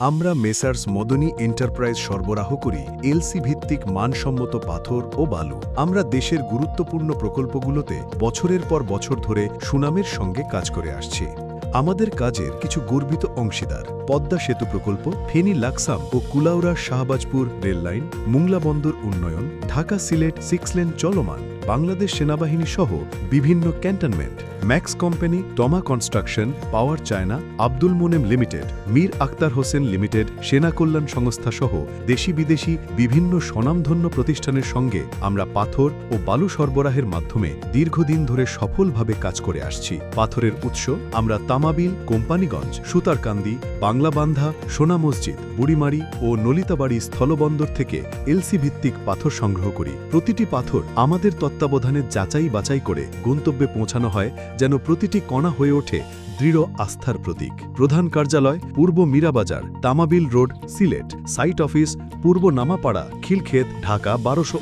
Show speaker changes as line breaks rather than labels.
আমরা মেসার্স মদনী এন্টারপ্রাইজ সরবরাহ করি এলসি ভিত্তিক মানসম্মত পাথর ও বালু। আমরা দেশের গুরুত্বপূর্ণ প্রকল্পগুলোতে বছরের পর বছর ধরে সুনামের সঙ্গে কাজ করে আসছি। আমাদের কাজের কিছু গর্বিত অংশীদার পদ্মা সেতু প্রকল্প, ফেনী লাকসাম ও কুলাউড়া শাহবাজপুর রেললাইন মুংলা বন্দর উন্নয়ন, ঢাকা সিলেট সিক্সলেন চলমান, বাংলাদেশ সেনাবাহিনী সহ বিভিন্ন cantonment. Max company Toma construction, Power China, Abdul Monem limited, Mir Akhtar Hossain limited, Sena Kalyan Sangstha সহ দেশি বিদেশি বিভিন্ন স্বনামধন্য প্রতিষ্ঠানের সঙ্গে আমরা পাথর ও বালু সরবরাহের মাধ্যমে দীর্ঘদিন ধরে সফলভাবে কাজ করে আসছি। পাথরের উৎস আমরা তামাবিল, কোম্পানিগঞ্জ, সুতারকান্দি, বাংলাবান্ধা, সোনা মসজিদ, বুড়িমারি ও নলিতাবাড়ি স্থলবন্দর থেকে এলসি ভিত্তিক পাথর সংগ্রহ করি। প্রতিটি পাথর আমাদের তত্ত্বাবধানে যাচাই বাছাই করে গন্তব্যে পৌঁছানো হয় যেন প্রতিটি কণা হয়ে ওঠে দৃঢ় আস্থার প্রতীক। প্রধান কার্যালয়, পূর্ব Mirabazar, Tamabil road, Sylhet. Site office, পূর্ব নামাপাড়া, খিলক্ষেত, ঢাকা, বারোশো